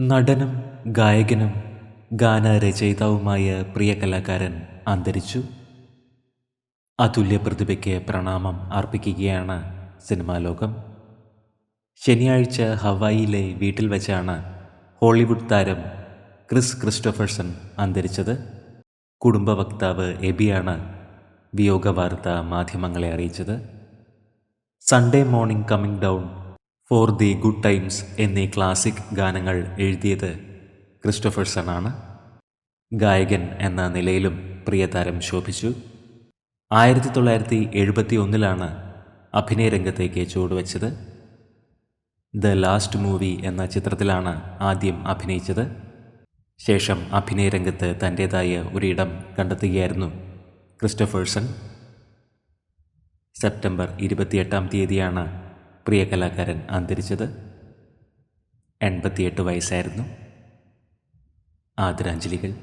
നടനും ഗായകനും ഗാനരചയിതാവുമായ പ്രിയ കലാകാരൻ അന്തരിച്ചു. അതുല്യ പ്രതിഭയ്ക്ക് പ്രണാമം അർപ്പിക്കുകയാണ് സിനിമാ ലോകം. ശനിയാഴ്ച ഹവായിയിലെ വീട്ടിൽ വെച്ചാണ് ഹോളിവുഡ് താരം ക്രിസ് ക്രിസ്റ്റോഫർസൺ അന്തരിച്ചത്. കുടുംബ വക്താവ് എബിയാണ് വിയോഗ വാർത്ത മാധ്യമങ്ങളെ അറിയിച്ചത്. Sunday morning coming down for the good times എന്നീ ക്ലാസിക് ഗാനങ്ങൾ എഴുതിയത് ക്രിസ്റ്റഫേഴ്സണാണ് ഗായകൻ എന്ന നിലയിലും പ്രിയതാരം ശോഭിച്ചു. ആയിരത്തി തൊള്ളായിരത്തി എഴുപത്തി ഒന്നിലാണ് അഭിനയ രംഗത്തേക്ക് ചുവടുവെച്ചത് ദ ലാസ്റ്റ് മൂവി എന്ന ചിത്രത്തിലാണ് ആദ്യം അഭിനയിച്ചത്. ശേഷം അഭിനയരംഗത്ത് തന്റേതായ ഒരിടം കണ്ടെത്തുകയായിരുന്നു ക്രിസ്റ്റഫേഴ്സൺ സെപ്റ്റംബർ ഇരുപത്തിയെട്ടാം തീയതിയാണ് പ്രിയ കലാകാരൻ അന്തരിച്ചത് എൺപത്തിയെട്ട് വയസ്സായിരുന്നു. ആദരാഞ്ജലികൾ.